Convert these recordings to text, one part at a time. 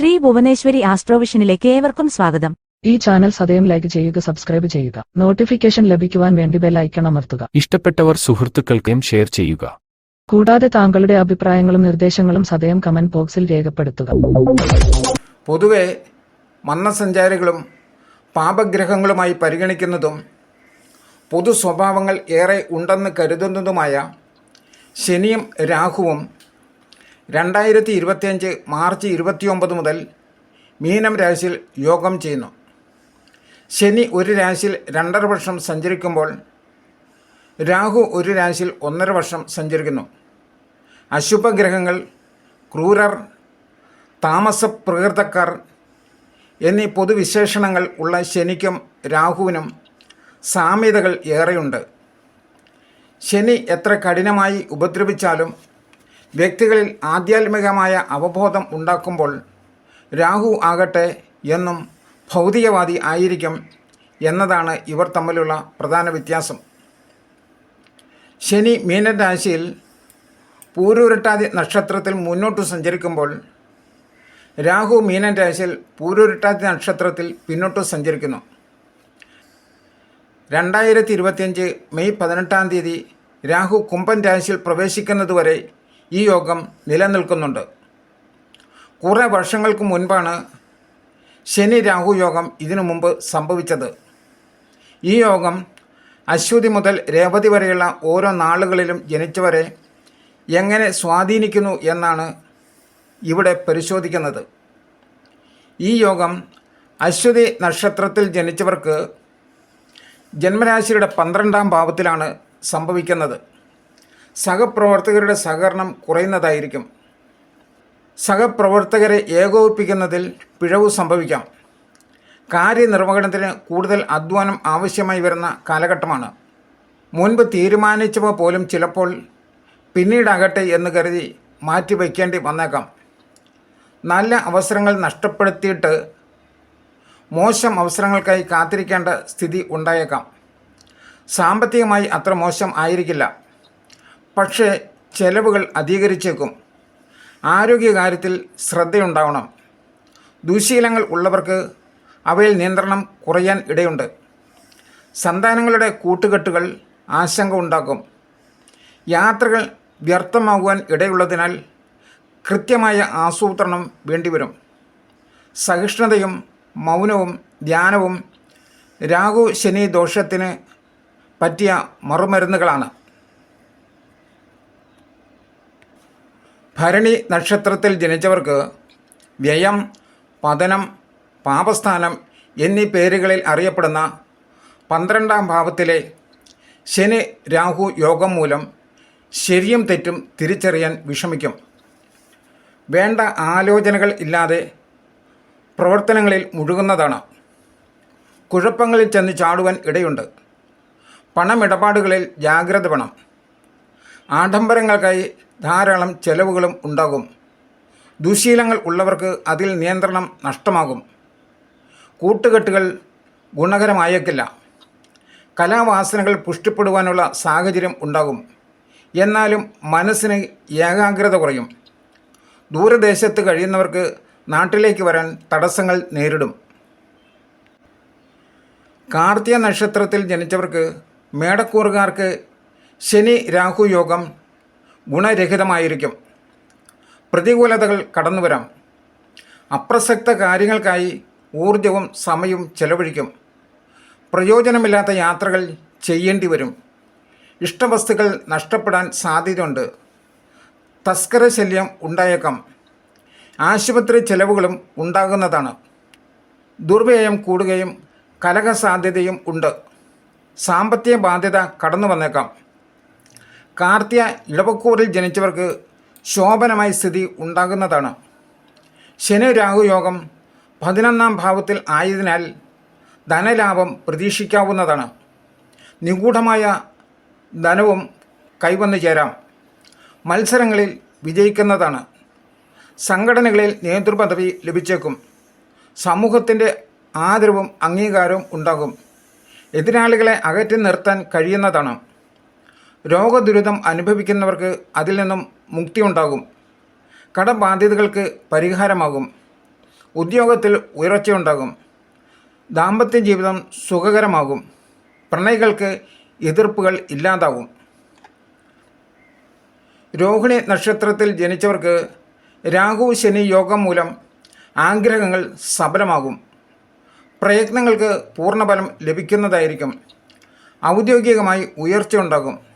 ശ്രീ ഭുവനേശ്വരി ആസ്ട്രോവിഷനിലേക്ക് ഏവർക്കും സ്വാഗതം. ഈ ചാനൽ സദയം ലൈക്ക് ചെയ്യുക സബ്സ്ക്രൈബ് ചെയ്യുക. നോട്ടിഫിക്കേഷൻ ലഭിക്കുവാൻ വേണ്ടി ബെൽ ഐക്കൺ അമർത്തുക. ഇഷ്ടപ്പെട്ടവർ സുഹൃത്തുക്കൾക്കും ഷെയർ ചെയ്യുക. കൂടാതെ താങ്കളുടെ അഭിപ്രായങ്ങളും നിർദ്ദേശങ്ങളും സദയം കമന്റ് ബോക്സിൽ രേഖപ്പെടുത്തുക. പൊതുവെ മന്നസഞ്ചാരികളും പാപഗ്രഹങ്ങളുമായി പരിഗണിക്കുന്നതും പൊതു സ്വഭാവങ്ങൾ ഏറെ ഉണ്ടെന്ന് കരുതുന്നതുമായ ശനിയും രാഹുവും രണ്ടായിരത്തി ഇരുപത്തിയഞ്ച് മാർച്ച് ഇരുപത്തിയൊമ്പത് മുതൽ മീനം രാശിയിൽ യോഗം ചെയ്യുന്നു. ശനി ഒരു രാശിയിൽ രണ്ടര വർഷം സഞ്ചരിക്കുമ്പോൾ രാഹു ഒരു രാശിയിൽ ഒന്നര വർഷം സഞ്ചരിക്കുന്നു. അശുഭഗ്രഹങ്ങൾ ക്രൂരർ താമസ താമസപ്രകൃതക്കാർ എന്നീ പൊതുവിശേഷണങ്ങൾ ഉള്ള ശനിക്കും രാഹുവിനും സാമ്യതകൾ ഏറെയുണ്ട്. ശനി എത്ര കഠിനമായി ഉപദ്രവിച്ചാലും വ്യക്തികളിൽ ആധ്യാത്മികമായ അവബോധം ഉണ്ടാക്കുമ്പോൾ രാഹു ആകട്ടെ എന്നും ഭൗതികവാദി ആയിരിക്കും എന്നതാണ് ഇവർ തമ്മിലുള്ള പ്രധാന വ്യത്യാസം. ശനി മീനൻ രാശിയിൽ പൂരൂരട്ടാതി നക്ഷത്രത്തിൽ മുന്നോട്ട് സഞ്ചരിക്കുമ്പോൾ രാഹു മീനൻ രാശിയിൽ പൂരൂരട്ടാതി നക്ഷത്രത്തിൽ പിന്നോട്ട് സഞ്ചരിക്കുന്നു. രണ്ടായിരത്തി ഇരുപത്തിയഞ്ച് മെയ് പതിനെട്ടാം തീയതി രാഹു കുംഭൻ രാശിയിൽ പ്രവേശിക്കുന്നതുവരെ ഈ യോഗം നിലനിൽക്കുന്നുണ്ട്. കുറേ വർഷങ്ങൾക്ക് മുൻപാണ് ശനി രാഹു യോഗം ഇതിനു മുമ്പ് സംഭവിച്ചത്. ഈ യോഗം അശ്വതി മുതൽ രേവതി വരെയുള്ള ഓരോ നാളുകളിലും ജനിച്ചവരെ എങ്ങനെ സ്വാധീനിക്കുന്നു എന്നാണ് ഇവിടെ പരിശോധിക്കുന്നത്. ഈ യോഗം അശ്വതി നക്ഷത്രത്തിൽ ജനിച്ചവർക്ക് ജന്മരാശിയുടെ പന്ത്രണ്ടാം ഭാവത്തിലാണ് സംഭവിക്കുന്നത്. സഹപ്രവർത്തകരുടെ സഹകരണം കുറയുന്നതായിരിക്കും. സഹപ്രവർത്തകരെ ഏകോപിപ്പിക്കുന്നതിൽ പിഴവ് സംഭവിക്കാം. കാര്യനിർവഹണത്തിന് കൂടുതൽ അധ്വാനം ആവശ്യമായി വരുന്ന കാലഘട്ടമാണ്. മുൻപ് തീരുമാനിച്ചവ പോലും ചിലപ്പോൾ പിന്നീടാകട്ടെ എന്ന് കരുതി മാറ്റിവെക്കേണ്ടി വന്നേക്കാം. നല്ല അവസരങ്ങൾ നഷ്ടപ്പെടുത്തിയിട്ട് മോശം അവസരങ്ങൾക്കായി കാത്തിരിക്കേണ്ട സ്ഥിതി ഉണ്ടായേക്കാം. സാമ്പത്തികമായി അത്ര മോശം ആയിരിക്കില്ല. പക്ഷേ ചെലവുകൾ അധികരിച്ചേക്കും. ആരോഗ്യകാര്യത്തിൽ ശ്രദ്ധയുണ്ടാവണം. ദുശീലങ്ങൾ ഉള്ളവർക്ക് അവയിൽ നിയന്ത്രണം കുറയാൻ ഇടയുണ്ട്. സന്താനങ്ങളുടെ കൂട്ടുകെട്ടുകൾ ആശങ്ക ഉണ്ടാക്കും. യാത്രകൾ വ്യർത്ഥമാകുവാൻ ഇടയുള്ളതിനാൽ കൃത്യമായ ആസൂത്രണം വേണ്ടിവരും. സഹിഷ്ണുതയും മൗനവും ധ്യാനവും രാഹു ശനി ദോഷത്തിന് പറ്റിയ മറുമരുന്നുകളാണ്. ഭരണി നക്ഷത്രത്തിൽ ജനിച്ചവർക്ക് വ്യയം പതനം പാപസ്ഥാനം എന്നീ പേരുകളിൽ അറിയപ്പെടുന്ന പന്ത്രണ്ടാം ഭാവത്തിലെ ശനി രാഹു യോഗം മൂലം ശരിയും തെറ്റും തിരിച്ചറിയാൻ വിഷമിക്കും. വേണ്ട ആലോചനകൾ ഇല്ലാതെ പ്രവർത്തനങ്ങളിൽ മുഴുകുന്നതാണ്. കുഴപ്പങ്ങളിൽ ചെന്ന് ചാടുവാൻ ഇടയുണ്ട്. പണമിടപാടുകളിൽ ജാഗ്രത വേണം. ആഡംബരങ്ങൾക്കായി ധാരാളം ചെലവുകളും ഉണ്ടാകും. ദുശീലങ്ങൾ ഉള്ളവർക്ക് അതിൽ നിയന്ത്രണം നഷ്ടമാകും. കൂട്ടുകെട്ടുകൾ ഗുണകരമായേക്കില്ല. കലാവാസനകൾ പുഷ്ടിപ്പെടുവാനുള്ള സാഹചര്യം ഉണ്ടാകും. എന്നാലും മനസ്സിന് ഏകാഗ്രത കുറയും. ദൂരദേശത്ത് കഴിയുന്നവർക്ക് നാട്ടിലേക്ക് വരാൻ തടസ്സങ്ങൾ നേരിടും. കാർത്തിക നക്ഷത്രത്തിൽ ജനിച്ചവർക്ക് മേടക്കൂറുകാർക്ക് ശനി രാഹു യോഗം ഗുണരഹിതമായിരിക്കും. പ്രതികൂലതകൾ കടന്നു വരാം. അപ്രസക്ത കാര്യങ്ങൾക്കായി ഊർജവും സമയവും ചെലവഴിക്കും. പ്രയോജനമില്ലാത്ത യാത്രകൾ ചെയ്യേണ്ടി വരും. ഇഷ്ടവസ്തുക്കൾ നഷ്ടപ്പെടാൻ സാധ്യതയുണ്ട്. തസ്കര ശല്യം ഉണ്ടായേക്കാം. ആശുപത്രി ചെലവുകളും ഉണ്ടാകുന്നതാണ്. ദുർവ്യയം കൂടുകയും കലഹസാധ്യതയും ഉണ്ട്. സാമ്പത്തിക ബാധ്യത കടന്നു വന്നേക്കാം. കാർത്തിക ഇടവക്കൂറിൽ ജനിച്ചവർക്ക് ശോഭനമായ സ്ഥിതി ഉണ്ടാകുന്നതാണ്. ശനി രാഹു യോഗം പതിനൊന്നാം ഭാവത്തിൽ ആയതിനാൽ ധനലാഭം പ്രതീക്ഷിക്കാവുന്നതാണ്. നിഗൂഢമായ ധനവും കൈവന്നു ചേരാം. മത്സരങ്ങളിൽ വിജയിക്കുന്നതാണ്. സംഘടനകളിൽ നേതൃപദവി ലഭിച്ചേക്കും. സമൂഹത്തിന്റെ ആദരവും അംഗീകാരവും ഉണ്ടാകും. എതിരാളികളെ അകറ്റി നിർത്താൻ കഴിയുന്നതാണ്. രോഗദുരിതം അനുഭവിക്കുന്നവർക്ക് അതിൽ നിന്നും മുക്തി ഉണ്ടാകും കടബാധ്യതകൾക്ക് പരിഹാരമാകും. ഉദ്യോഗത്തിൽ ഉയർച്ചയുണ്ടാകും. ദാമ്പത്യ ജീവിതം സുഖകരമാകും. പ്രണയികൾക്ക് എതിർപ്പുകൾ ഇല്ലാതാകും. രോഹിണി നക്ഷത്രത്തിൽ ജനിച്ചവർക്ക് രാഹു ശനി യോഗം മൂലം ആഗ്രഹങ്ങൾ സഫലമാകും പ്രയത്നങ്ങൾക്ക് പൂർണഫലം ലഭിക്കുന്നതായിരിക്കും. ഔദ്യോഗികമായി ഉയർച്ചയുണ്ടാകും.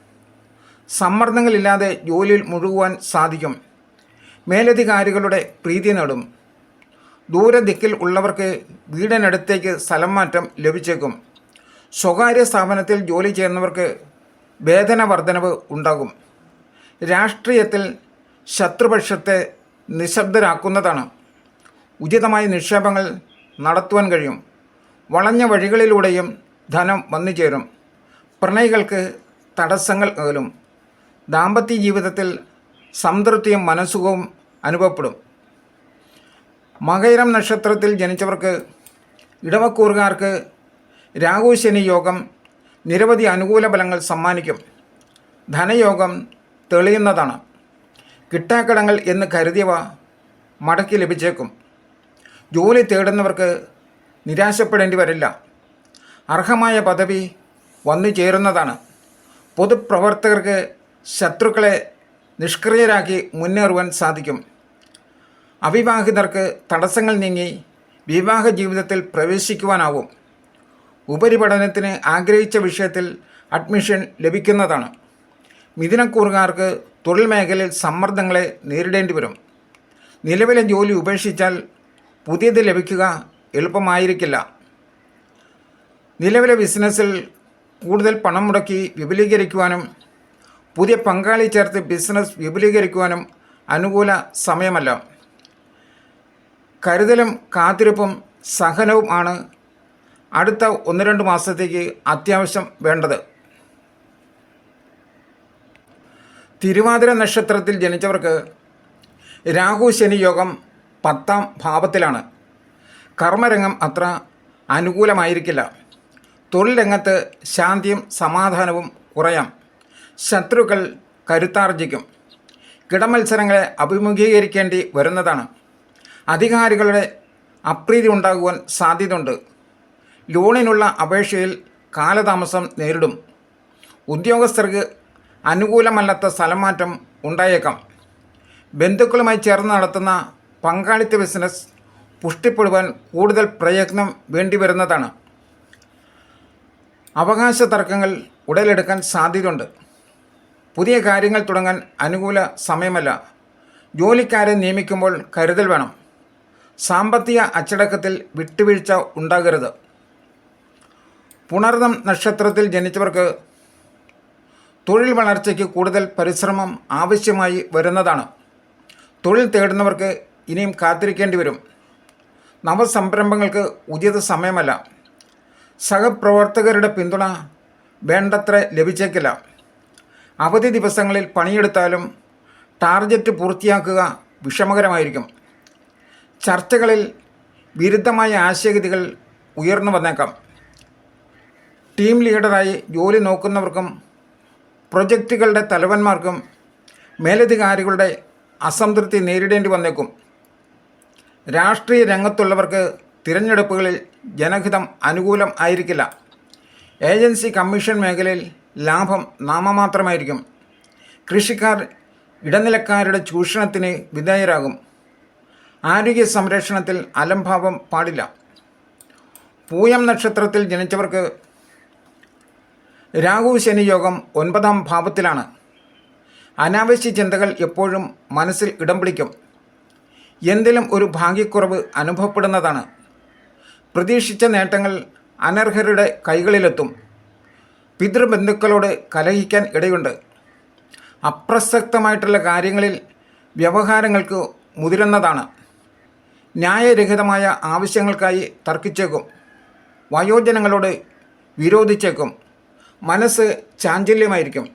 സമ്മർദ്ദങ്ങളില്ലാതെ ജോലിയിൽ മുഴുകുവാൻ സാധിക്കും. മേലധികാരികളുടെ പ്രീതി നേടും. ദൂരദിക്കിൽ ഉള്ളവർക്ക് വീടിനടുത്തേക്ക് സ്ഥലം മാറ്റം ലഭിച്ചേക്കും. സ്വകാര്യ സ്ഥാപനത്തിൽ ജോലി ചെയ്യുന്നവർക്ക് വേതന വർധനവ് ഉണ്ടാകും. രാഷ്ട്രീയത്തിൽ ശത്രുപക്ഷത്തെ നിശബ്ദരാക്കുന്നതാണ്. ഉചിതമായ നിക്ഷേപങ്ങൾ നടത്തുവാൻ കഴിയും. വളഞ്ഞ വഴികളിലൂടെയും ധനം വന്നു ചേരും പ്രണയികൾക്ക് തടസ്സങ്ങൾ അകലും ദാമ്പത്യ ജീവിതത്തിൽ സംതൃപ്തിയും മനസ്സുഖവും അനുഭവപ്പെടും. മകയിരം നക്ഷത്രത്തിൽ ജനിച്ചവർക്ക് ഇടവക്കൂറുകാർക്ക് രാഹു ശനി യോഗം നിരവധി അനുകൂല ഫലങ്ങൾ സമ്മാനിക്കും. ധനയോഗം തെളിയുന്നതാണ്. കിട്ടാക്കടങ്ങൾ എന്ന് കരുതിയവ മടക്കി ലഭിച്ചേക്കും. ജോലി തേടുന്നവർക്ക് നിരാശപ്പെടേണ്ടി വരില്ല. അർഹമായ പദവി വന്നു ചേരുന്നതാണ്. പൊതുപ്രവർത്തകർക്ക് ശത്രുക്കളെ നിഷ്ക്രിയരാക്കി മുന്നേറുവാൻ സാധിക്കും. അവിവാഹിതർക്ക് തടസ്സങ്ങൾ നീങ്ങി വിവാഹ ജീവിതത്തിൽ പ്രവേശിക്കുവാനാവും. ഉപരിപഠനത്തിന് ആഗ്രഹിച്ച വിഷയത്തിൽ അഡ്മിഷൻ ലഭിക്കുന്നതാണ്. മിഥുനക്കൂറുകാർക്ക് തൊഴിൽ മേഖലയിൽ സമ്മർദ്ദങ്ങളെ നേരിടേണ്ടി വരും. നിലവിലെ ജോലി ഉപേക്ഷിച്ചാൽ പുതിയത് ലഭിക്കുക എളുപ്പമായിരിക്കില്ല. നിലവിലെ ബിസിനസ്സിൽ കൂടുതൽ പണം മുടക്കി വിപുലീകരിക്കുവാനും പുതിയ പങ്കാളി ചേർത്ത് ബിസിനസ് വിപുലീകരിക്കുവാനും അനുകൂല സമയമല്ല. കരുതലും കാത്തിരിപ്പും സഹനവും ആണ് അടുത്ത ഒന്ന് രണ്ട് മാസത്തേക്ക് അത്യാവശ്യം വേണ്ടത്. തിരുവാതിര നക്ഷത്രത്തിൽ ജനിച്ചവർക്ക് രാഹു ശനി യോഗം പത്താം ഭാവത്തിലാണ്. കർമ്മരംഗം അത്ര അനുകൂലമായിരിക്കില്ല. തൊഴിൽ രംഗത്ത് ശാന്തിയും സമാധാനവും കുറയാം. ശത്രുക്കൾ കരുത്താർജിക്കും. കിടമത്സരങ്ങളെ അഭിമുഖീകരിക്കേണ്ടി വരുന്നതാണ്. അധികാരികളുടെ അപ്രീതി ഉണ്ടാകുവാൻ സാധ്യതയുണ്ട്. ലോണിനുള്ള അപേക്ഷയിൽ കാലതാമസം നേരിടും. ഉദ്യോഗസ്ഥർക്ക് അനുകൂലമല്ലാത്ത സ്ഥലമാറ്റം ഉണ്ടായേക്കാം. ബന്ധുക്കളുമായി ചേർന്ന് നടത്തുന്ന പങ്കാളിത്ത ബിസിനസ് പുഷ്ടിപ്പെടുവാൻ കൂടുതൽ പ്രയത്നം വേണ്ടിവരുന്നതാണ് അവകാശ തർക്കങ്ങൾ ഉടലെടുക്കാൻ സാധ്യതയുണ്ട്. പുതിയ കാര്യങ്ങൾ തുടങ്ങാൻ അനുകൂല സമയമല്ല. ജോലിക്കാരെ നിയമിക്കുമ്പോൾ കരുതൽ വേണം. സാമ്പത്തിക അച്ചടക്കത്തിൽ വിട്ടുവീഴ്ച ഉണ്ടാകരുത്. പുണർദം നക്ഷത്രത്തിൽ ജനിച്ചവർക്ക് തൊഴിൽ വളർച്ചയ്ക്ക് കൂടുതൽ പരിശ്രമം ആവശ്യമായി വരുന്നതാണ്. തൊഴിൽ തേടുന്നവർക്ക് ഇനിയും കാത്തിരിക്കേണ്ടി വരും. നവസംരംഭങ്ങൾക്ക് ഉചിത സമയമല്ല. സഹപ്രവർത്തകരുടെ പിന്തുണ വേണ്ടത്ര ലഭിച്ചേക്കില്ല. അവധി ദിവസങ്ങളിൽ പണിയെടുത്താലും ടാർജറ്റ് പൂർത്തിയാക്കുക വിഷമകരമായിരിക്കും. ചർച്ചകളിൽ വിരുദ്ധമായ ആശയഗതികൾ ഉയർന്നു വന്നേക്കാം. ടീം ലീഡറായി ജോലി നോക്കുന്നവർക്കും പ്രൊജക്റ്റുകളുടെ തലവന്മാർക്കും മേലധികാരികളുടെ അസംതൃപ്തി നേരിടേണ്ടി വന്നേക്കും. രാഷ്ട്രീയ രംഗത്തുള്ളവർക്ക് തിരഞ്ഞെടുപ്പുകളിൽ ജനഹിതം അനുകൂലം ആയിരിക്കില്ല. ഏജൻസി കമ്മീഷൻ മേഖലയിൽ ലാഭം നാമമാത്രമായിരിക്കും. കൃഷിക്കാർ ഇടനിലക്കാരുടെ ചൂഷണത്തിന് വിധേയരാകും. ആരോഗ്യ സംരക്ഷണത്തിൽ അലംഭാവം പാടില്ല. പൂയം നക്ഷത്രത്തിൽ ജനിച്ചവർക്ക് രാഹു ശനി യോഗം ഒൻപതാം ഭാവത്തിലാണ്. അനാവശ്യ ചിന്തകൾ എപ്പോഴും മനസ്സിൽ ഇടം പിടിക്കും. എന്തിലും ഒരു ഭാഗ്യക്കുറവ് അനുഭവപ്പെടുന്നതാണ്. പ്രതീക്ഷിച്ച നേട്ടങ്ങൾ അനർഹരുടെ കൈകളിലെത്തും. പിതൃബന്ധുക്കളോട് കലഹിക്കാൻ ഇടയുണ്ട്. അപ്രസക്തമായിട്ടുള്ള കാര്യങ്ങളിൽ വ്യവഹാരങ്ങൾക്ക് മുതിരുന്നതാണ്. ന്യായരഹിതമായ ആവശ്യങ്ങൾക്കായി തർക്കിച്ചേക്കും. വയോജനങ്ങളോട് വിരോധിച്ചേക്കും. മനസ്സ് ചാഞ്ചല്യമായിരിക്കും.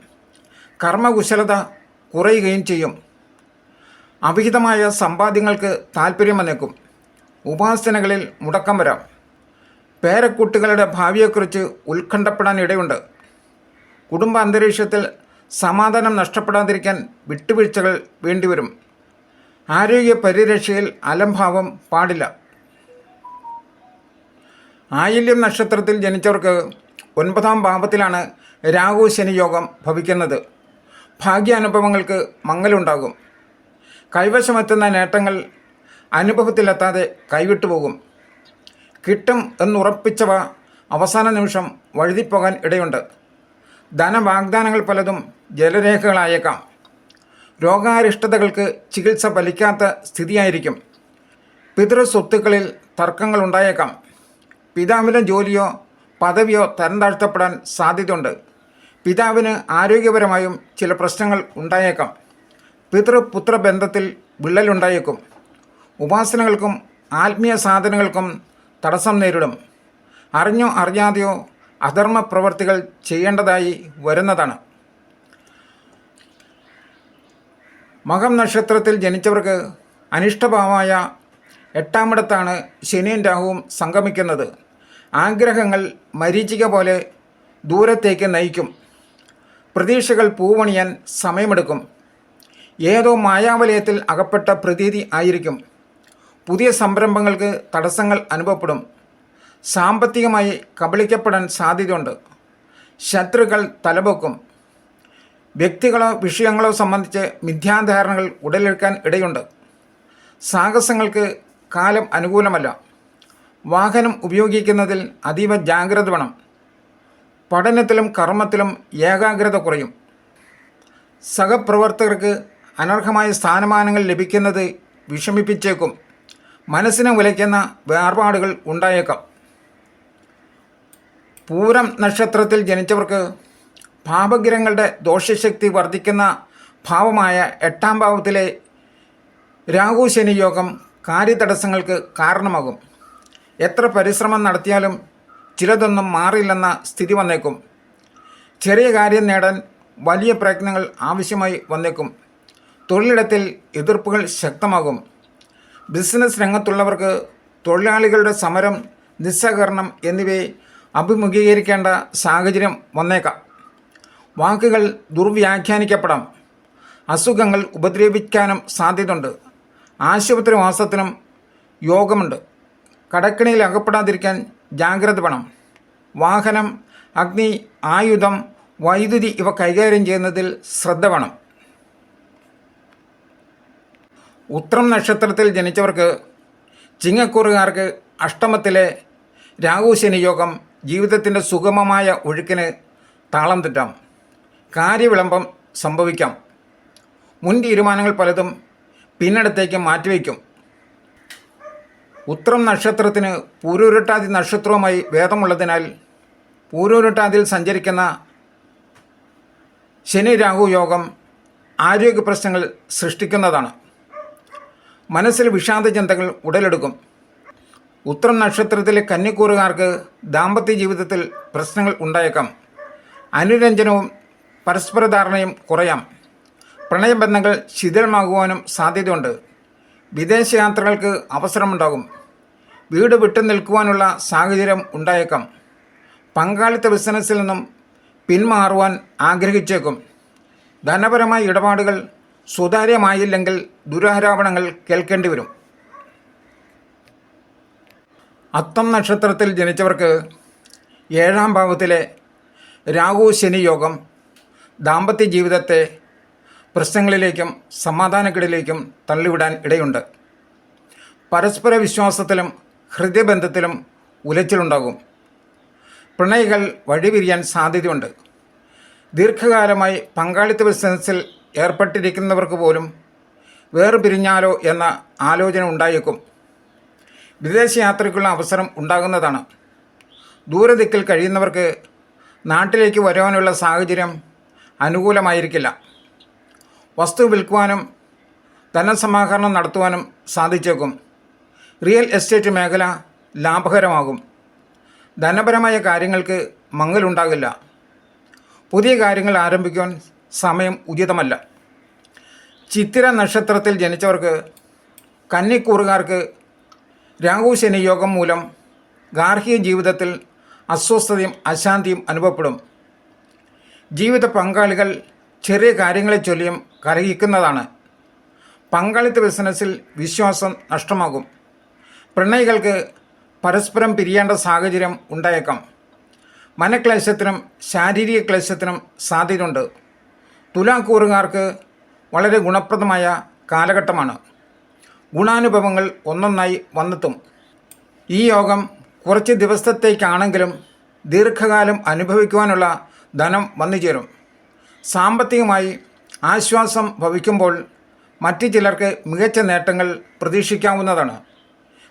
കർമ്മകുശലത കുറയുകയും ചെയ്യും. അവിഹിതമായ സമ്പാദ്യങ്ങൾക്ക് താൽപ്പര്യം വന്നേക്കും. ഉപാസനകളിൽ മുടക്കം വരാം. പേരക്കുട്ടികളുടെ ഭാവിയെക്കുറിച്ച് ഉത്കണ്ഠപ്പെടാൻ ഇടയുണ്ട്. കുടുംബ അന്തരീക്ഷത്തിൽ സമാധാനം നഷ്ടപ്പെടാതിരിക്കാൻ വിട്ടുവീഴ്ചകൾ വേണ്ടിവരും. ആരോഗ്യ പരിരക്ഷയിൽ അലംഭാവം പാടില്ല. ആയില്യം നക്ഷത്രത്തിൽ ജനിച്ചവർക്ക് ഒൻപതാം ഭാവത്തിലാണ് രാഹു ശനി യോഗം ഭവിക്കുന്നത്. ഭാഗ്യാനുഭവങ്ങൾക്ക് മങ്ങലുണ്ടാകും. കൈവശമെത്തുന്ന നേട്ടങ്ങൾ അനുഭവത്തിലെത്താതെ കൈവിട്ടു പോകും കിട്ടും എന്നുറപ്പിച്ചവ അവസാന നിമിഷം വഴുതിപ്പോകാൻ ഇടയുണ്ട്. ധനവാഗ്ദാനങ്ങൾ പലതും ജലരേഖകളായേക്കാം. രോഗാരിഷ്ടതകൾക്ക് ചികിത്സ ഫലിക്കാത്ത സ്ഥിതിയായിരിക്കും. പിതൃസ്വത്തുക്കളിൽ തർക്കങ്ങൾ ഉണ്ടായേക്കാം. പിതാവിന്റെ ജോലിയോ പദവിയോ തരംതാഴ്ത്തപ്പെടാൻ സാധ്യതയുണ്ട്. പിതാവിന് ആരോഗ്യപരമായും ചില പ്രശ്നങ്ങൾ ഉണ്ടായേക്കാം. പിതൃപുത്ര ബന്ധത്തിൽ വിള്ളലുണ്ടായേക്കും. ഉപാസനകൾക്കും ആത്മീയ സാധനങ്ങൾക്കും തടസ്സം നേരിടും. അറിഞ്ഞോ അറിയാതെയോ അധർമ്മ പ്രവർത്തികൾ ചെയ്യേണ്ടതായി വരുന്നതാണ്. മകം നക്ഷത്രത്തിൽ ജനിച്ചവർക്ക് അനിഷ്ടഭാവമായ എട്ടാമിടത്താണ് ശനിയും രാഹുവും സംഗമിക്കുന്നത്. ആഗ്രഹങ്ങൾ മരീചിക പോലെ ദൂരത്തേക്ക് നയിക്കും. പ്രതീക്ഷകൾ പൂവണിയാൻ സമയമെടുക്കും. ഏതോ മായാവലയത്തിൽ അകപ്പെട്ട പ്രതീതി ആയിരിക്കും. പുതിയ സംരംഭങ്ങൾക്ക് തടസ്സങ്ങൾ അനുഭവപ്പെടും. സാമ്പത്തികമായി കബളിക്കപ്പെടാൻ സാധ്യതയുണ്ട്. ശത്രുക്കൾ തലപൊക്കും. വ്യക്തികളോ വിഷയങ്ങളോ സംബന്ധിച്ച് മിഥ്യാധാരണകൾ ഉടലെടുക്കാൻ ഇടയുണ്ട്. സാഹസങ്ങൾക്ക് കാലം അനുകൂലമല്ല. വാഹനം ഉപയോഗിക്കുന്നതിൽ അതീവ ജാഗ്രത വേണം. പഠനത്തിലും കർമ്മത്തിലും ഏകാഗ്രത കുറയും. സഹപ്രവർത്തകർക്ക് അനർഹമായ സ്ഥാനമാനങ്ങൾ ലഭിക്കുന്നത് വിഷമിപ്പിച്ചേക്കും. മനസ്സിനെ ഉലയ്ക്കുന്ന വേർപാടുകൾ ഉണ്ടായേക്കാം. പൂരം നക്ഷത്രത്തിൽ ജനിച്ചവർക്ക് പാപഗ്രഹങ്ങളുടെ ദോഷശക്തി വർദ്ധിക്കുന്ന ഭാവമായ എട്ടാം ഭാവത്തിലെ രാഹു ശനി യോഗം കാര്യതടസ്സങ്ങൾക്ക് കാരണമാകും. എത്ര പരിശ്രമം നടത്തിയാലും ചിലതൊന്നും മാറില്ലെന്ന സ്ഥിതി വന്നേക്കും. ചെറിയ കാര്യം നേടാൻ വലിയ പ്രയത്നങ്ങൾ ആവശ്യമായി വന്നേക്കും. തൊഴിലിടത്തിൽ എതിർപ്പുകൾ ശക്തമാകും. ബിസിനസ് രംഗത്തുള്ളവർക്ക് തൊഴിലാളികളുടെ സമരം നിസ്സഹകരണം എന്നിവയെ അഭിമുഖീകരിക്കേണ്ട സാഹചര്യം വന്നേക്കാം. വാക്കുകൾ ദുർവ്യാഖ്യാനിക്കപ്പെടാം. അസുഖങ്ങൾ ഉപദ്രവിക്കാനും സാധ്യതയുണ്ട്. ആശുപത്രിവാസത്തിനും യോഗമുണ്ട്. കടക്കിണിയിൽ അകപ്പെടാതിരിക്കാൻ ജാഗ്രത വേണം. വാഹനം അഗ്നി ആയുധം വൈദ്യുതി ഇവ കൈകാര്യം ചെയ്യുന്നതിൽ ശ്രദ്ധ വേണം. ഉത്രം നക്ഷത്രത്തിൽ ജനിച്ചവർക്ക് ചിങ്ങക്കൂറുകാർക്ക് അഷ്ടമത്തിലെ രാഹുശനി യോഗം ജീവിതത്തിന്റെ സുഗമമായ ഒഴുക്കിന് താളം തെറ്റാം. കാര്യവിളംബം സംഭവിക്കാം. മുൻ തീരുമാനങ്ങൾ പലതും പിന്നിടത്തേക്ക് മാറ്റിവെക്കും. ഉത്രം നക്ഷത്രത്തിന് പൂരൂരുട്ടാതി നക്ഷത്രവുമായി വേദമുള്ളതിനാൽ പൂരൂരട്ടാതിൽ സഞ്ചരിക്കുന്ന ശനി രാഹു യോഗം ആരോഗ്യ പ്രശ്നങ്ങൾ സൃഷ്ടിക്കുന്നതാണ്. മനസ്സിൽ വിഷാദ ചിന്തകൾ ഉടലെടുക്കും. ഉത്രം നക്ഷത്രത്തിലെ കന്നിക്കൂറുകാർക്ക് ദാമ്പത്യ ജീവിതത്തിൽ പ്രശ്നങ്ങൾ ഉണ്ടായേക്കാം. അനുരഞ്ജനവും പരസ്പര ധാരണയും കുറയാം. പ്രണയബന്ധങ്ങൾ ശിഥിലമാകുവാനും സാധ്യതയുണ്ട്. വിദേശയാത്രകൾക്ക് അവസരമുണ്ടാകും. വീട് വിട്ടു നിൽക്കുവാനുള്ള സാഹചര്യം ഉണ്ടായേക്കാം. പങ്കാളിത്ത ബിസിനസ്സിൽ നിന്നും പിന്മാറുവാൻ ആഗ്രഹിച്ചേക്കും. ധനപരമായ ഇടപാടുകൾ സുതാര്യമായില്ലെങ്കിൽ ദുരാരോപണങ്ങൾ കേൾക്കേണ്ടി വരും. അത്തം നക്ഷത്രത്തിൽ ജനിച്ചവർക്ക് ഏഴാം ഭാവത്തിലെ രാഹു ശനി യോഗം ദാമ്പത്യ ജീവിതത്തെ പ്രശ്നങ്ങളിലേക്കും സമാധാനക്കിടയിലേക്കും തള്ളിവിടാൻ ഇടയുണ്ട്. പരസ്പര വിശ്വാസത്തിലും ഹൃദയബന്ധത്തിലും ഉലച്ചിലുണ്ടാകും. പ്രണയികൾ വഴിപിരിയാൻ സാധ്യതയുണ്ട്. ദീർഘകാലമായി പങ്കാളിത്ത ബിസിനസ്സിൽ ഏർപ്പെട്ടിരിക്കുന്നവർക്ക് പോലും വേർപിരിഞ്ഞാലോ എന്ന ആലോചന ഉണ്ടായേക്കും. വിദേശയാത്രയ്ക്കുള്ള അവസരം ഉണ്ടാകുന്നതാണ്. ദൂരദിക്കിൽ കഴിയുന്നവർക്ക് നാട്ടിലേക്ക് വരുവാനുള്ള സാഹചര്യം അനുകൂലമായിരിക്കില്ല. വസ്തു വിൽക്കുവാനും ധനസമാഹരണം നടത്തുവാനും സാധിച്ചേക്കും. റിയൽ എസ്റ്റേറ്റ് മേഖല ലാഭകരമാകും. ധനപരമായ കാര്യങ്ങൾക്ക് മങ്ങലുണ്ടാകില്ല. പുതിയ കാര്യങ്ങൾ ആരംഭിക്കുവാൻ സമയം ഉചിതമല്ല. ചിത്തിര നക്ഷത്രത്തിൽ ജനിച്ചവർക്ക് കന്നിക്കൂറുകാർക്ക് രാഹു ശനി യോഗം മൂലം ഗാർഹിക ജീവിതത്തിൽ അസ്വസ്ഥതയും അശാന്തിയും അനുഭവപ്പെടും. ജീവിത പങ്കാളികൾ ചെറിയ കാര്യങ്ങളെ ചൊല്ലിയും കരയിക്കുന്നതാണ്. പങ്കാളിത്ത ബിസിനസ്സിൽ വിശ്വാസം നഷ്ടമാകും. പ്രണയികൾക്ക് പരസ്പരം പിരിയേണ്ട സാഹചര്യം ഉണ്ടായേക്കാം. മനക്ലേശത്തിനും ശാരീരിക ക്ലേശത്തിനും സാധ്യതയുണ്ട്. തുലാക്കൂറുകാർക്ക് വളരെ ഗുണപ്രദമായ കാലഘട്ടമാണ്. ഗുണാനുഭവങ്ങൾ ഒന്നൊന്നായി വന്നെത്തും. ഈ യോഗം കുറച്ച് ദിവസത്തേക്കാണെങ്കിലും ദീർഘകാലം അനുഭവിക്കുവാനുള്ള ധനം വന്നുചേരും. സാമ്പത്തികമായി ആശ്വാസം ഭവിക്കുമ്പോൾ മറ്റ് ചിലർക്ക് മികച്ച നേട്ടങ്ങൾ പ്രതീക്ഷിക്കാവുന്നതാണ്.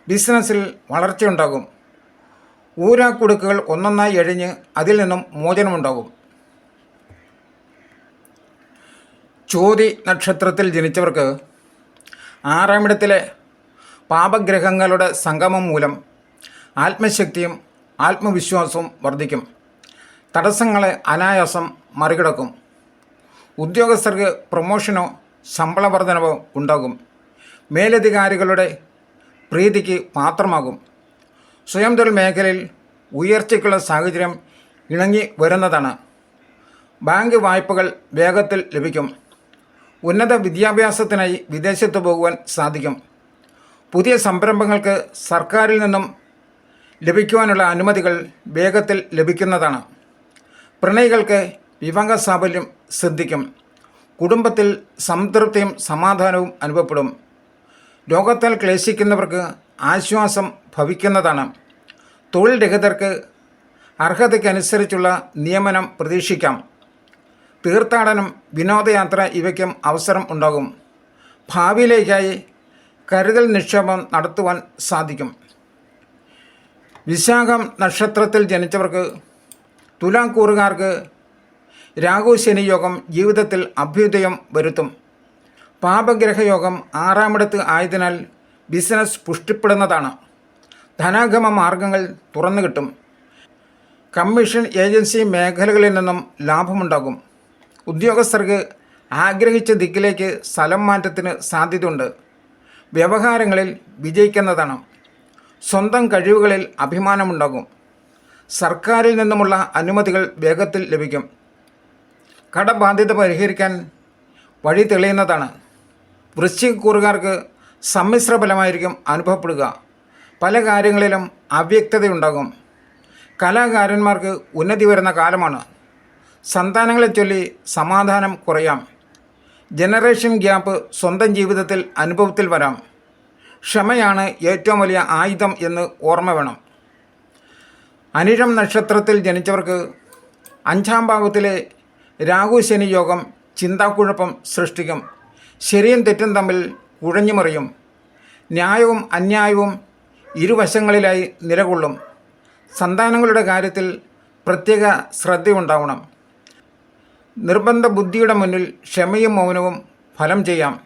ബിസിനസ്സിൽ വളർച്ചയുണ്ടാകും. ഊരാക്കുടുക്കുകൾ ഒന്നൊന്നായി എഴിഞ്ഞ് അതിൽ നിന്നും മോചനമുണ്ടാകും. ചോതി നക്ഷത്രത്തിൽ ജനിച്ചവർക്ക് ആറാമിടത്തിലെ പാപഗ്രഹങ്ങളുടെ സംഗമം മൂലം ആത്മശക്തിയും ആത്മവിശ്വാസവും വർദ്ധിക്കും. തടസ്സങ്ങളെ അനായാസം മറികടക്കും. ഉദ്യോഗസ്ഥർക്ക് പ്രൊമോഷനോ ശമ്പള വർധനവോ ഉണ്ടാകും. മേലധികാരികളുടെ പ്രീതിക്ക് പാത്രമാകും. സ്വയം തൊഴിൽ മേഖലയിൽ ഉയർച്ചയ്ക്കുള്ള സാഹചര്യം ഇണങ്ങി വരുന്നതാണ്. ബാങ്ക് വായ്പകൾ വേഗത്തിൽ ലഭിക്കും. ഉന്നത വിദ്യാഭ്യാസത്തിനായി വിദേശത്ത് പോകുവാൻ സാധിക്കും. പുതിയ സംരംഭങ്ങൾക്ക് സർക്കാരിൽ നിന്നും ലഭിക്കുവാനുള്ള അനുമതികൾ വേഗത്തിൽ ലഭിക്കുന്നതാണ്. പ്രണയികൾക്ക് വിവാഹ സാഫല്യം സിദ്ധിക്കും. കുടുംബത്തിൽ സംതൃപ്തിയും സമാധാനവും അനുഭവപ്പെടും. രോഗത്താൽ ക്ലേശിക്കുന്നവർക്ക് ആശ്വാസം ഭവിക്കുന്നതാണ്. തൊഴിൽ രഹിതർക്ക് അർഹതയ്ക്കനുസരിച്ചുള്ള നിയമനം പ്രതീക്ഷിക്കാം. തീർത്ഥാടനം വിനോദയാത്ര ഇവയ്ക്കും അവസരം ഉണ്ടാകും. ഭാവിയിലേക്കായി കരുതൽ നിക്ഷേപം നടത്തുവാൻ സാധിക്കും. വിശാഖം നക്ഷത്രത്തിൽ ജനിച്ചവർക്ക് തുലാക്കൂറുകാർക്ക് രാഹു ശനി യോഗം ജീവിതത്തിൽ അഭ്യുദയം വരുത്തും. പാപഗ്രഹയോഗം ആറാമിടത്ത് ആയതിനാൽ ബിസിനസ് പുഷ്ടിപ്പെടുന്നതാണ്. ധനാഗമ മാർഗങ്ങൾ തുറന്നു കിട്ടും. കമ്മീഷൻ ഏജൻസി മേഖലകളിൽ നിന്നും ലാഭമുണ്ടാകും. ഉദ്യോഗസ്ഥർക്ക് ആഗ്രഹിച്ച ദിക്കിലേക്ക് സ്ഥലം മാറ്റത്തിന് സാധ്യതയുണ്ട്. വ്യവഹാരങ്ങളിൽ വിജയിക്കുന്നതാണ്. സ്വന്തം കഴിവുകളിൽ അഭിമാനമുണ്ടാകും. സർക്കാരിൽ നിന്നുമുള്ള അനുമതികൾ വേഗത്തിൽ ലഭിക്കും. കടബാധ്യത പരിഹരിക്കാൻ വഴി തെളിയുന്നതാണ്. വൃശ്ചിക കൂറുകാർക്ക് സമ്മിശ്ര ഫലമായിരിക്കും അനുഭവപ്പെടുക. പല കാര്യങ്ങളിലും അവ്യക്തതയുണ്ടാകും. കലാകാരന്മാർക്ക് ഉന്നതി വരുന്ന കാലമാണ്. സന്താനങ്ങളെ ചൊല്ലി സമാധാനം കുറയാം. ജനറേഷൻ ഗ്യാപ്പ് സ്വന്തം ജീവിതത്തിൽ അനുഭവത്തിൽ വരാം. ക്ഷമയാണ് ഏറ്റവും വലിയ ആയുധം എന്ന് ഓർമ്മ വേണം. അനിഴം നക്ഷത്രത്തിൽ ജനിച്ചവർക്ക് അഞ്ചാം ഭാവത്തിലെ രാഹു ശനി യോഗം ചിന്താക്കുഴപ്പം സൃഷ്ടിക്കും. ശരിയും തെറ്റും തമ്മിൽ കുഴഞ്ഞുമറിയും. ന്യായവും അന്യായവും ഇരുവശങ്ങളിലായി നിലകൊള്ളും. സന്താനങ്ങളുടെ കാര്യത്തിൽ പ്രത്യേക ശ്രദ്ധയുണ്ടാവണം. നിർബന്ധ ബുദ്ധിയുടെ മുന്നിൽ ക്ഷമയും മൗനവും ഫലം ചെയ്യാം.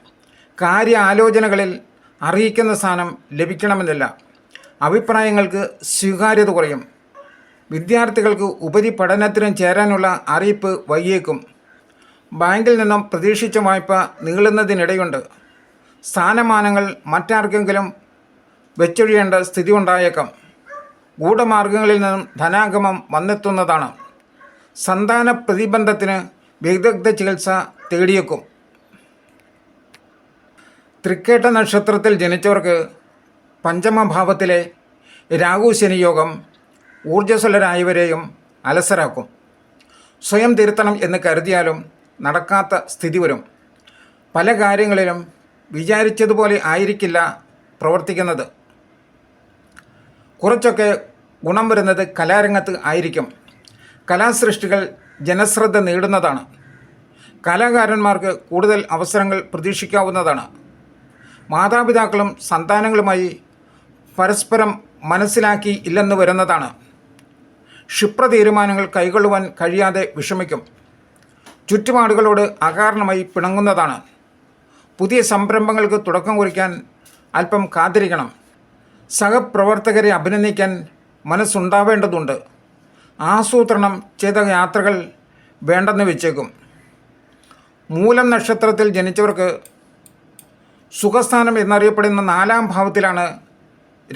കാര്യ ആലോചനകളിൽ അറിയിക്കുന്ന സ്ഥാനം ലഭിക്കണമെന്നില്ല. അഭിപ്രായങ്ങൾക്ക് സ്വീകാര്യത കുറയും. വിദ്യാർത്ഥികൾക്ക് ഉപരിപഠനത്തിനും ചേരാനുള്ള അറിയിപ്പ് വൈകിയേക്കും. ബാങ്കിൽ നിന്നും പ്രതീക്ഷിച്ച വായ്പ നീളുന്നതിനിടയുണ്ട്. സ്ഥാനമാനങ്ങൾ മറ്റാർക്കെങ്കിലും വെച്ചൊഴിയേണ്ട സ്ഥിതി ഉണ്ടായേക്കാം ഗൂഢമാർഗങ്ങളിൽ നിന്നും ധനാഗമം വന്നെത്തുന്നതാണ്. സന്താന പ്രതിബന്ധത്തിന് വിദഗ്ധ ചികിത്സ തേടിയേക്കും. തൃക്കേട്ട നക്ഷത്രത്തിൽ ജനിച്ചവർക്ക് പഞ്ചമഭാവത്തിലെ രാഹു ശനി യോഗം ഊർജസ്വലരായവരെയും അലസരാക്കും. സ്വയം തിരുത്തണം എന്ന് കരുതിയാലും നടക്കാത്ത സ്ഥിതി വരും. പല കാര്യങ്ങളിലും വിചാരിച്ചതുപോലെ ആയിരിക്കില്ല പ്രവർത്തിക്കുന്നത്. കുറച്ചൊക്കെ ഗുണം വരുന്നത് കലാരംഗത്ത് ആയിരിക്കും. കലാസൃഷ്ടികൾ ജനശ്രദ്ധ നേടുന്നതാണ്. കലാകാരന്മാർക്ക് കൂടുതൽ അവസരങ്ങൾ പ്രതീക്ഷിക്കാവുന്നതാണ്. മാതാപിതാക്കളും സന്താനങ്ങളുമായി പരസ്പരം മനസ്സിലാക്കി ഇല്ലെന്ന് വരുന്നതാണ്. ക്ഷിപ്ര തീരുമാനങ്ങൾ കൈകൊള്ളുവാൻ കഴിയാതെ വിഷമിക്കും. ചുറ്റുപാടുകളോട് അകാരണമായി പിണങ്ങുന്നതാണ്. പുതിയ സംരംഭങ്ങൾക്ക് തുടക്കം കുറിക്കാൻ അല്പം കാത്തിരിക്കണം. സഹപ്രവർത്തകരെ അഭിനന്ദിക്കാൻ മനസ്സുണ്ടാവേണ്ടതുണ്ട്. ആസൂത്രണം ചെയ്ത യാത്രകൾ വേണ്ടെന്ന് വെച്ചേക്കും. മൂലം നക്ഷത്രത്തിൽ ജനിച്ചവർക്ക് സുഖസ്ഥാനം എന്നറിയപ്പെടുന്ന നാലാം ഭാവത്തിലാണ്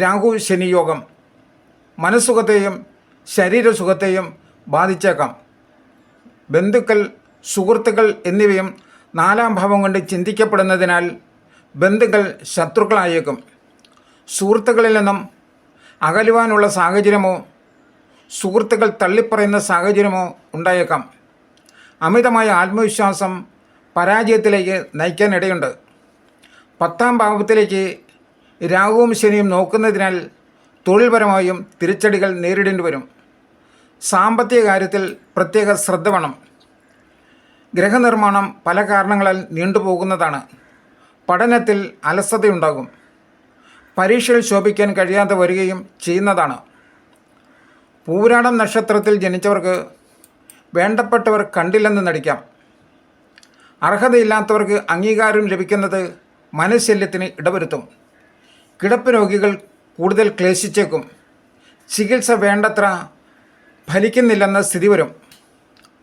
രാഹു ശനി യോഗം. മനസ്സുഖത്തെയും ശരീരസുഖത്തെയും ബാധിച്ചേക്കാം. ബന്ധുക്കൾ സുഹൃത്തുക്കൾ എന്നിവയും നാലാം ഭാവം കൊണ്ട് ചിന്തിക്കപ്പെടുന്നതിനാൽ ബന്ധുക്കൾ ശത്രുക്കളായേക്കും. സുഹൃത്തുക്കളിൽ നിന്നും അകലുവാനുള്ള സാഹചര്യമോ സുഹൃത്തുക്കൾ തള്ളിപ്പറയുന്ന സാഹചര്യമോ ഉണ്ടായേക്കാം. അമിതമായ ആത്മവിശ്വാസം പരാജയത്തിലേക്ക് നയിക്കാനിടയുണ്ട്. പത്താം ഭാവത്തിലേക്ക് രാഹുവും ശനിയും നോക്കുന്നതിനാൽ തൊഴിൽപരമായും തിരിച്ചടികൾ നേരിടേണ്ടി വരും. സാമ്പത്തിക കാര്യത്തിൽ പ്രത്യേക ശ്രദ്ധ വേണം. ഗ്രഹനിർമ്മാണം പല കാരണങ്ങളാൽ നീണ്ടുപോകുന്നതാണ്. പഠനത്തിൽ അലസതയുണ്ടാകും. പരീക്ഷയിൽ ശോഭിക്കാൻ കഴിയാതെ വരികയും ചെയ്യുന്നതാണ്. പൂരാടം നക്ഷത്രത്തിൽ ജനിച്ചവർക്ക് വേണ്ടപ്പെട്ടവർ കണ്ടില്ലെന്ന് നടിക്കാം. അർഹതയില്ലാത്തവർക്ക് അംഗീകാരം ലഭിക്കുന്നത് മനഃശല്യത്തിന് ഇടവരുത്തും. കിടപ്പ് രോഗികൾ കൂടുതൽ ക്ലേശിച്ചേക്കും. ചികിത്സ വേണ്ടത്ര ഫലിക്കുന്നില്ലെന്ന സ്ഥിതി വരും.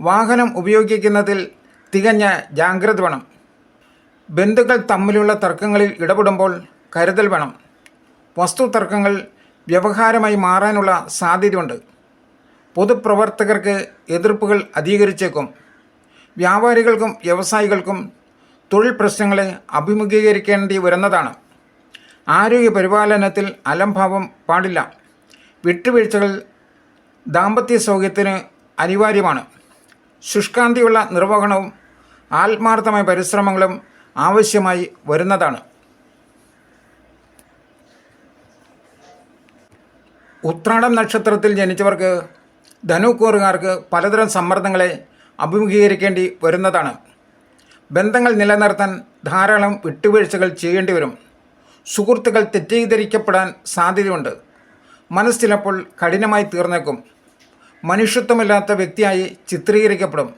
വാഹനം ഉപയോഗിക്കുന്നതിൽ തികഞ്ഞ ജാഗ്രത വേണം. ബന്ധുക്കൾ തമ്മിലുള്ള തർക്കങ്ങളിൽ ഇടപെടുമ്പോൾ കരുതൽ വേണം. വസ്തു തർക്കങ്ങൾ വ്യവഹാരമായി മാറാനുള്ള സാധ്യതയുണ്ട്. പൊതുപ്രവർത്തകർക്ക് എതിർപ്പുകൾ അധികരിച്ചേക്കും. വ്യാപാരികൾക്കും വ്യവസായികൾക്കും തൊഴിൽ പ്രശ്നങ്ങളെ അഭിമുഖീകരിക്കേണ്ടി വരുന്നതാണ്. ആരോഗ്യ പരിപാലനത്തിൽ അലംഭാവം പാടില്ല. വിട്ടുവീഴ്ചകൾ ദാമ്പത്യ സൗഖ്യത്തിന് അനിവാര്യമാണ്. ശുഷ്കാന്തിയുള്ള നിർവഹണവും ആത്മാർത്ഥമായ പരിശ്രമങ്ങളും ആവശ്യമായി വരുന്നതാണ്. ഉത്രാടം നക്ഷത്രത്തിൽ ജനിച്ചവർക്ക് ധനുക്കൂറുകാർക്ക് പലതരം സമ്മർദ്ദങ്ങളെ അഭിമുഖീകരിക്കേണ്ടി വരുന്നതാണ്. ബന്ധങ്ങൾ നിലനിർത്താൻ ധാരാളം വിട്ടുവീഴ്ചകൾ ചെയ്യേണ്ടി വരും. സുഹൃത്തുക്കൾ തെറ്റിദ്ധരിക്കപ്പെടാൻ സാധ്യതയുണ്ട്. മനസ്സ് ചിലപ്പോൾ കഠിനമായി തീർന്നേക്കും. മനുഷ്യത്വമില്ലാത്ത വ്യക്തിയായി ചിത്രീകരിക്കപ്പെടും.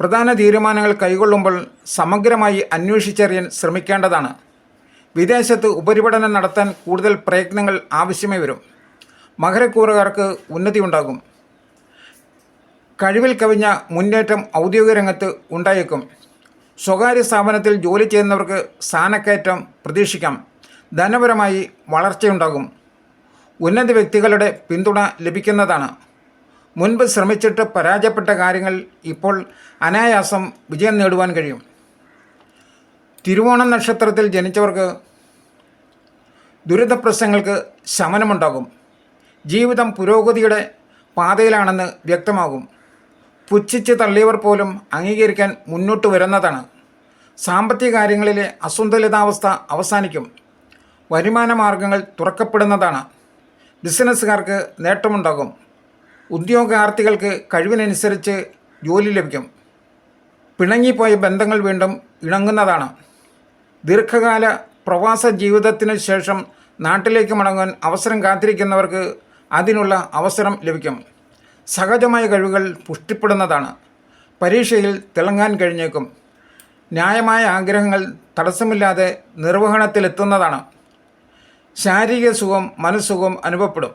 പ്രധാന തീരുമാനങ്ങൾ കൈകൊള്ളുമ്പോൾ സമഗ്രമായി അന്വേഷിച്ചറിയാൻ ശ്രമിക്കേണ്ടതാണ്. വിദേശത്ത് ഉപരിപഠനം നടത്താൻ കൂടുതൽ പ്രയത്നങ്ങൾ ആവശ്യമേ വരും. മകരക്കൂറുകാർക്ക് ഉന്നതി ഉണ്ടാകും കഴിവിൽ കവിഞ്ഞ മുന്നേറ്റം ഔദ്യോഗിക രംഗത്ത് ഉണ്ടായേക്കും. സ്വകാര്യ സ്ഥാപനത്തിൽ ജോലി ചെയ്യുന്നവർക്ക് സ്ഥാനക്കയറ്റം പ്രതീക്ഷിക്കാം. ധനപരമായി വളർച്ചയുണ്ടാകും. ഉന്നത വ്യക്തികളുടെ പിന്തുണ ലഭിക്കുന്നതാണ്. മുൻപ് ശ്രമിച്ചിട്ട് പരാജയപ്പെട്ട കാര്യങ്ങൾ ഇപ്പോൾ അനായാസം വിജയം നേടുവാൻ കഴിയും. തിരുവോണം നക്ഷത്രത്തിൽ ജനിച്ചവർക്ക് ദുരിത പ്രശ്നങ്ങൾക്ക് ശമനമുണ്ടാകും. ജീവിതം പുരോഗതിയുടെ പാതയിലാണെന്ന് വ്യക്തമാകും. പുച്ഛിച്ച് തള്ളിയവർ പോലും അംഗീകരിക്കാൻ മുന്നോട്ട് വരുന്നതാണ്. സാമ്പത്തിക കാര്യങ്ങളിലെ അസന്തുലിതാവസ്ഥ അവസാനിക്കും. വരുമാന മാർഗങ്ങൾ തുറക്കപ്പെടുന്നതാണ്. ബിസിനസ്സുകാർക്ക് നേട്ടമുണ്ടാകും. ഉദ്യോഗാർത്ഥികൾക്ക് കഴിവിനനുസരിച്ച് ജോലി ലഭിക്കും. പിണങ്ങിപ്പോയ ബന്ധങ്ങൾ വീണ്ടും ഇണങ്ങുന്നതാണ്. ദീർഘകാല പ്രവാസ ജീവിതത്തിന് ശേഷം നാട്ടിലേക്ക് മടങ്ങാൻ അവസരം കാത്തിരിക്കുന്നവർക്ക് അതിനുള്ള അവസരം ലഭിക്കും. സഹജമായ കഴിവുകൾ പുഷ്ടിപ്പെടുന്നതാണ്. പരീക്ഷയിൽ തിളങ്ങാൻ കഴിഞ്ഞേക്കും. ന്യായമായ ആഗ്രഹങ്ങൾ തടസ്സമില്ലാതെ നിർവഹണത്തിലെത്തുന്നതാണ്. ശാരീരിക സുഖം മനസ്സുഖം അനുഭവപ്പെടും.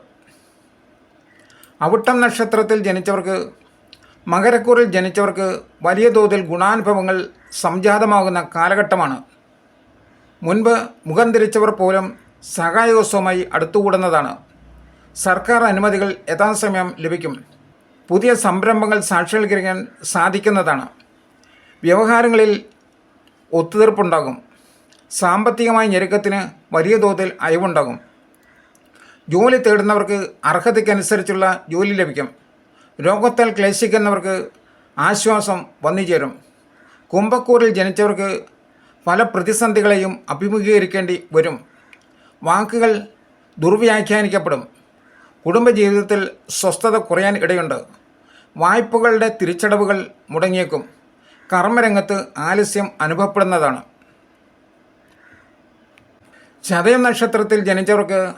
അവിട്ടം നക്ഷത്രത്തിൽ ജനിച്ചവർക്ക് മകരക്കൂറിൽ ജനിച്ചവർക്ക് വലിയ തോതിൽ ഗുണാനുഭവങ്ങൾ സംജാതമാകുന്ന കാലഘട്ടമാണ്. മുൻപ് മുഖം തിരിച്ചവർ പോലും സഹായകോത്സവമായി അടുത്തുകൂടുന്നതാണ്. സർക്കാർ അനുമതികൾ യഥാസമയം ലഭിക്കും. പുതിയ സംരംഭങ്ങൾ സാക്ഷാത്കരിക്കാൻ സാധിക്കുന്നതാണ്. വ്യവഹാരങ്ങളിൽ ഒത്തുതീർപ്പുണ്ടാകും. സാമ്പത്തികമായ ഞെരുക്കത്തിന് വലിയ തോതിൽ അയവുണ്ടാകും. ജോലി തേടുന്നവർക്ക് അർഹതയ്ക്കനുസരിച്ചുള്ള ജോലി ലഭിക്കും. രോഗത്താൽ ക്ലേശിക്കുന്നവർക്ക് ആശ്വാസം വന്നുചേരും. കുംഭക്കൂറിൽ ജനിച്ചവർക്ക് പല പ്രതിസന്ധികളെയും അഭിമുഖീകരിക്കേണ്ടി വരും. വാക്കുകൾ ദുർവ്യാഖ്യാനിക്കപ്പെടും. കുടുംബജീവിതത്തിൽ സ്വസ്ഥത കുറയാൻ ഇടയുണ്ട്. വായ്പകളുടെ തിരിച്ചടവുകൾ മുടങ്ങിയേക്കും. കർമ്മരംഗത്ത് ആലസ്യം അനുഭവപ്പെടുന്നതാണ്. ചതയം നക്ഷത്രത്തിൽ ജനിച്ചവർക്ക്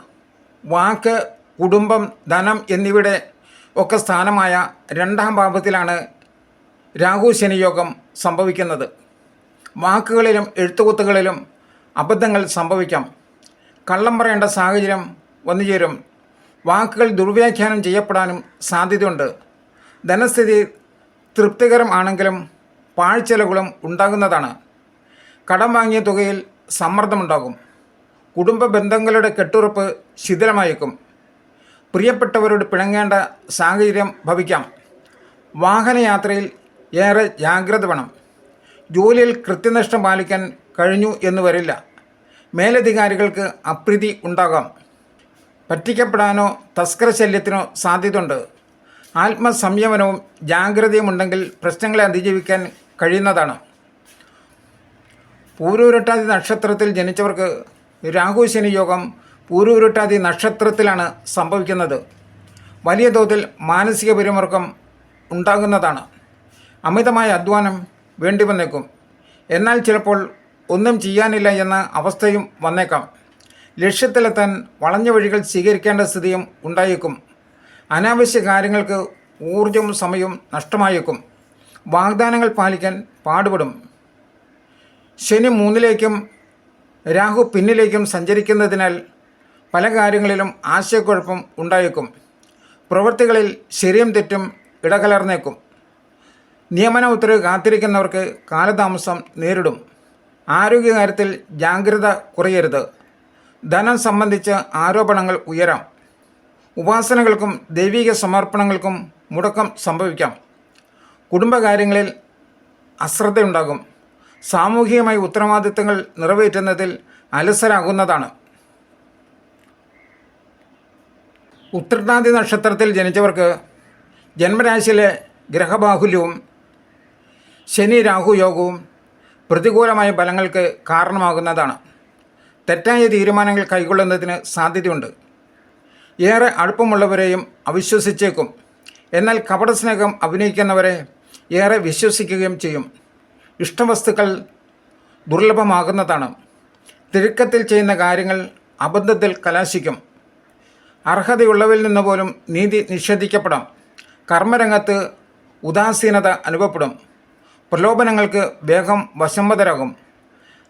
വാക്ക് കുടുംബം ധനം എന്നിവയുടെ ഒക്കെ സ്ഥാനമായ രണ്ടാം ഭാവത്തിലാണ് രാഹു ശനിയോഗം സംഭവിക്കുന്നത്. വാക്കുകളിലും എഴുത്തുകുത്തുകളിലും അബദ്ധങ്ങൾ സംഭവിക്കാം. കള്ളം പറയേണ്ട സാഹചര്യം വന്നുചേരും. വാക്കുകൾ ദുർവ്യാഖ്യാനം ചെയ്യപ്പെടാനും സാധ്യതയുണ്ട്. ധനസ്ഥിതി തൃപ്തികരം ആണെങ്കിലും പാഴ്ചെലവുകളും ഉണ്ടാകുന്നതാണ്. കടം വാങ്ങിയ തുകയിൽ സമ്മർദ്ദമുണ്ടാകും. കുടുംബ ബന്ധങ്ങളുടെ കെട്ടുറപ്പ് ശിഥിലമായേക്കും. പ്രിയപ്പെട്ടവരോട് പിണങ്ങേണ്ട സാഹചര്യം ഭവിക്കാം. വാഹനയാത്രയിൽ ഏറെ ജാഗ്രത വേണം. ജോലിയിൽ കൃത്യനിഷ്ഠ പാലിക്കാൻ കഴിഞ്ഞു എന്ന് വരില്ല. മേലധികാരികൾക്ക് അപ്രീതി ഉണ്ടാകാം. പറ്റിക്കപ്പെടാനോ തസ്കര ശല്യത്തിനോ സാധ്യതയുണ്ട്. ആത്മസംയമനവും ജാഗ്രതയും ഉണ്ടെങ്കിൽ പ്രശ്നങ്ങളെ അതിജീവിക്കാൻ കഴിയുന്നതാണ്. പൂരൂരട്ടാതി നക്ഷത്രത്തിൽ ജനിച്ചവർക്ക് രാഹു ശനി യോഗം പൂരൂരട്ടാതി നക്ഷത്രത്തിലാണ് സംഭവിക്കുന്നത്. വലിയ തോതിൽ മാനസിക പിരിമുറുക്കം ഉണ്ടാകുന്നതാണ്. അമിതമായ അധ്വാനം വേണ്ടി വന്നേക്കും. എന്നാൽ ചിലപ്പോൾ ഒന്നും ചെയ്യാനില്ല എന്ന അവസ്ഥയും വന്നേക്കാം. ലക്ഷ്യത്തിലെത്താൻ വളഞ്ഞ വഴികൾ സ്വീകരിക്കേണ്ട സ്ഥിതിയും ഉണ്ടായേക്കും. അനാവശ്യ കാര്യങ്ങൾക്ക് ഊർജവും സമയവും നഷ്ടമായേക്കും. വാഗ്ദാനങ്ങൾ പാലിക്കാൻ പാടുപെടും. ശനി മൂന്നിലേക്കും രാഹു പിന്നിലേക്കും സഞ്ചരിക്കുന്നതിനാൽ പല കാര്യങ്ങളിലും ആശയക്കുഴപ്പം ഉണ്ടായേക്കും. പ്രവൃത്തികളിൽ ശരിയും തെറ്റും ഇടകലർന്നേക്കും. നിയമന ഉത്തരവ് കാത്തിരിക്കുന്നവർക്ക് കാലതാമസം നേരിടും. ആരോഗ്യകാര്യത്തിൽ ജാഗ്രത കുറയരുത്. ധനം സംബന്ധിച്ച് ആരോപണങ്ങൾ ഉയരാം. ഉപാസനകൾക്കും ദൈവിക സമർപ്പണങ്ങൾക്കും മുടക്കം സംഭവിക്കാം. കുടുംബകാര്യങ്ങളിൽ അശ്രദ്ധയുണ്ടാകും. സാമൂഹികമായി ഉത്തരവാദിത്തങ്ങൾ നിറവേറ്റുന്നതിൽ അലസരാകുന്നതാണ്. ഉത്രട്ടാതി നക്ഷത്രത്തിൽ ജനിച്ചവർക്ക് ജന്മരാശിയിലെ ഗ്രഹബാഹുല്യവും ശനി രാഹു യോഗവും പ്രതികൂലമായ ഫലങ്ങൾക്ക് കാരണമാകുന്നതാണ്. തെറ്റായ തീരുമാനങ്ങൾ കൈക്കൊള്ളുന്നതിന് സാധ്യതയുണ്ട്. ഏറെ അടുപ്പമുള്ളവരെയും അവിശ്വസിച്ചേക്കും. എന്നാൽ കപടസ്നേഹം അഭിനയിക്കുന്നവരെ ഏറെ വിശ്വസിക്കുകയും ചെയ്യും. ഇഷ്ടവസ്തുക്കൾ ദുർലഭമാകുന്നതാണ്. തിടുക്കത്തിൽ ചെയ്യുന്ന കാര്യങ്ങൾ അബദ്ധത്തിൽ കലാശിക്കും. അർഹതയുള്ളവരിൽ നിന്ന് പോലും നീതി നിഷേധിക്കപ്പെടാം. കർമ്മരംഗത്ത് ഉദാസീനത അനുഭവപ്പെടും. പ്രലോഭനങ്ങൾക്ക് വേഗം വശംവതരാകും.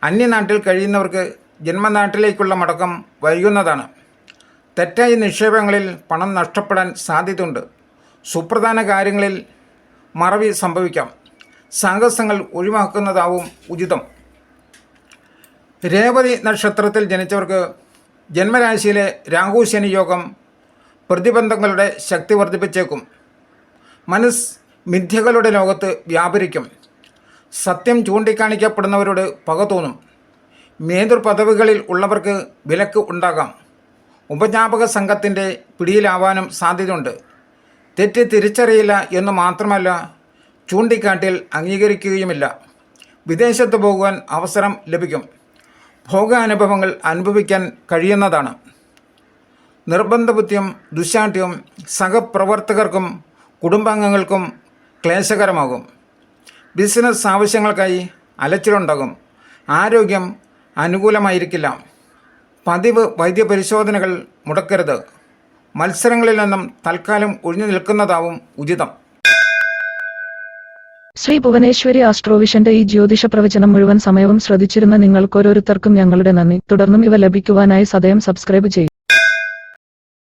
അന്യനാട്ടിൽ കഴിയുന്നവർക്ക് ജന്മനാട്ടിലേക്കുള്ള മടക്കം വൈകുന്നതാണ്. തെറ്റായ നിക്ഷേപങ്ങളിൽ പണം നഷ്ടപ്പെടാൻ സാധ്യതയുണ്ട്. സുപ്രധാന കാര്യങ്ങളിൽ മറവി സംഭവിക്കാം. സാഹസങ്ങൾ ഒഴിവാക്കുന്നതാവും ഉചിതം. രേവതി നക്ഷത്രത്തിൽ ജനിച്ചവർക്ക് ജന്മരാശിയിലെ രാഹു ശനി യോഗം പ്രതിബന്ധങ്ങളുടെ ശക്തി വർദ്ധിപ്പിച്ചേക്കും. മനസ് മിഥ്യകളുടെ ലോകത്ത് വ്യാപരിക്കും. സത്യം ചൂണ്ടിക്കാണിക്കപ്പെടുന്നവരോട് പക തോന്നും. നേതൃപദവികളിൽ ഉള്ളവർക്ക് വിലക്ക് ഉണ്ടാകാം. ഉപജ്ഞാപക സംഘത്തിന്റെ പിടിയിലാവാനും സാധ്യതയുണ്ട്. തെറ്റ് തിരിച്ചറിയില്ല എന്ന് മാത്രമല്ല ചൂണ്ടിക്കാട്ടിൽ അംഗീകരിക്കുകയുമില്ല. വിദേശത്ത് പോകുവാൻ അവസരം ലഭിക്കും. ഭോഗാനുഭവങ്ങൾ അനുഭവിക്കാൻ കഴിയുന്നതാണ്. നിർബന്ധബുദ്ധിയും ദുശാഠ്യവും സഹപ്രവർത്തകർക്കും കുടുംബാംഗങ്ങൾക്കും ക്ലേശകരമാകും. ബിസിനസ് ആവശ്യങ്ങൾക്കായി അലച്ചിലുണ്ടാകും. ആരോഗ്യം അനുകൂലമായിരിക്കില്ല. പതിവ് വൈദ്യപരിശോധനകൾ മുടക്കരുത്. മത്സരങ്ങളിൽ നിന്നും തൽക്കാലം ഒഴിഞ്ഞു നിൽക്കുന്നതാവും ഉചിതം. ശ്രീ ഭുവനേശ്വരി ആസ്ട്രോവിഷന്റെ ഈ ജ്യോതിഷ പ്രവചനം മുഴുവൻ സമയവും ശ്രദ്ധിച്ചിരുന്ന നിങ്ങൾക്കോരോരുത്തർക്കും ഞങ്ങളുടെ നന്ദി. തുടർന്നും ഇവ ലഭിക്കുവാനായി സദയം സബ്സ്ക്രൈബ് ചെയ്യും.